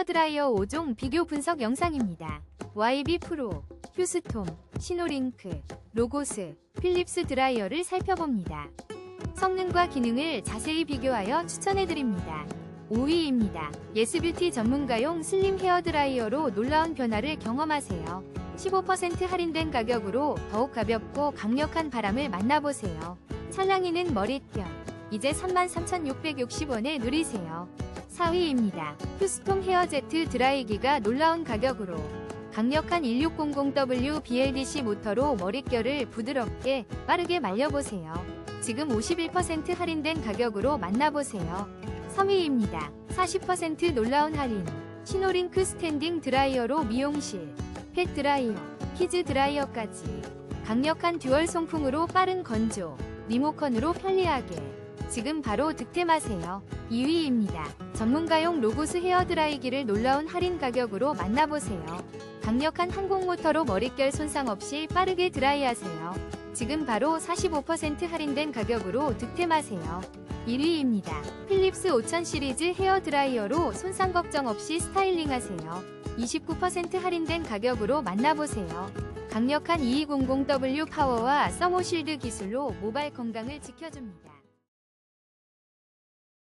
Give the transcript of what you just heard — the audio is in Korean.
헤어드라이어 5종 비교 분석 영상입니다. YB 프로, 휴스톰, 시노링크, 로고스, 필립스 드라이어를 살펴봅니다. 성능과 기능을 자세히 비교하여 추천해드립니다. 5위입니다. 예스뷰티 전문가용 슬림 헤어드라이어로 놀라운 변화를 경험하세요. 15% 할인된 가격으로 더욱 가볍고 강력한 바람을 만나보세요. 찰랑이는 머릿결. 이제 33,660원에 누리세요. 4위입니다. 휴스톰 헤어제트 드라이기가 놀라운 가격으로 강력한 1600W BLDC 모터로 머릿결을 부드럽게 빠르게 말려보세요. 지금 51% 할인된 가격으로 만나보세요. 3위입니다. 40% 놀라운 할인. 시노링크 스탠딩 드라이어로 미용실, 펫 드라이어, 키즈 드라이어까지 강력한 듀얼 송풍으로 빠른 건조, 리모컨으로 편리하게 지금 바로 득템하세요. 2위입니다. 전문가용 로고스 헤어드라이기를 놀라운 할인 가격으로 만나보세요. 강력한 항공 모터로 머릿결 손상 없이 빠르게 드라이하세요. 지금 바로 45% 할인된 가격으로 득템하세요. 1위입니다. 필립스 5000 시리즈 헤어드라이어로 손상 걱정 없이 스타일링하세요. 29% 할인된 가격으로 만나보세요. 강력한 2200W 파워와 서모실드 기술로 모발 건강을 지켜줍니다.